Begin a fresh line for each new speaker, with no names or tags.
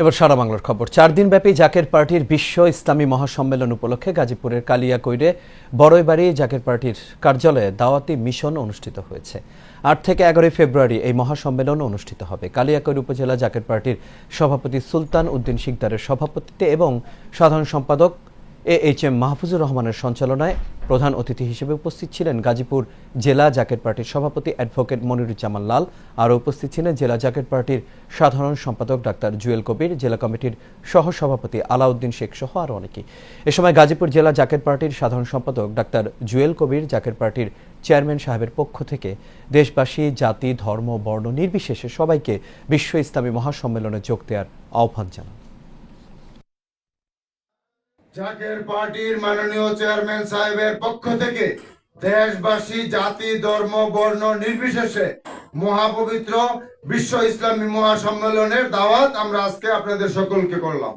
এবার সারা বাংলার খবর। চার দিনব্যাপী জাকের পার্টির বিশ্ব ইসলামী মহাসম্মেলন উপলক্ষে গাজীপুরের কালিয়াকৈরে বড়ইবাড়ি জাকের পার্টির কার্যালয়ে দাওয়াতি মিশন অনুষ্ঠিত হয়েছে। আট থেকে এগারোই ফেব্রুয়ারি এই মহাসম্মেলন অনুষ্ঠিত হবে। কালিয়াকৈর উপজেলা জাকের পার্টির সভাপতি সুলতান উদ্দিন শিকদারের সভাপতিত্বে এবং সাধারণ সম্পাদক এ এইচ এম মাহফুজুর রহমানের সঞ্চালনায় প্রধান অতিথি হিসেবে উপস্থিত ছিলেন গাজীপুর জেলা জাকেট পার্টির সভাপতি অ্যাডভোকেট মনিরুজ্জামান লাল। আরও উপস্থিত ছিলেন জেলা জাকেট পার্টির সাধারণ সম্পাদক ডাক্তার জুয়েল কবির, জেলা কমিটির সহ সভাপতি আলাউদ্দিন শেখ সহ আরও অনেকেই। এ সময় গাজীপুর জেলা জাকেট পার্টির সাধারণ সম্পাদক ডাক্তার জুয়েল কবির, জাকেট পার্টির চেয়ারম্যান সাহেবের পক্ষ থেকে দেশবাসী, জাতি, ধর্ম, বর্ণ নির্বিশেষে সবাইকে বিশ্ব ইসলামী মহাসম্মেলনে যোগ দেওয়ার আহ্বান জানান।
জাকের পার্টির মাননীয় চেয়ারম্যান সাহেবের পক্ষ থেকে দেশবাসী, জাতি, ধর্ম, বর্ণ নির্বিশেষে মহাপবিত্র বিশ্ব ইসলামী মহাসম্মেলনের দাওয়াত আমরা আজকে আপনাদের সকলকে করলাম।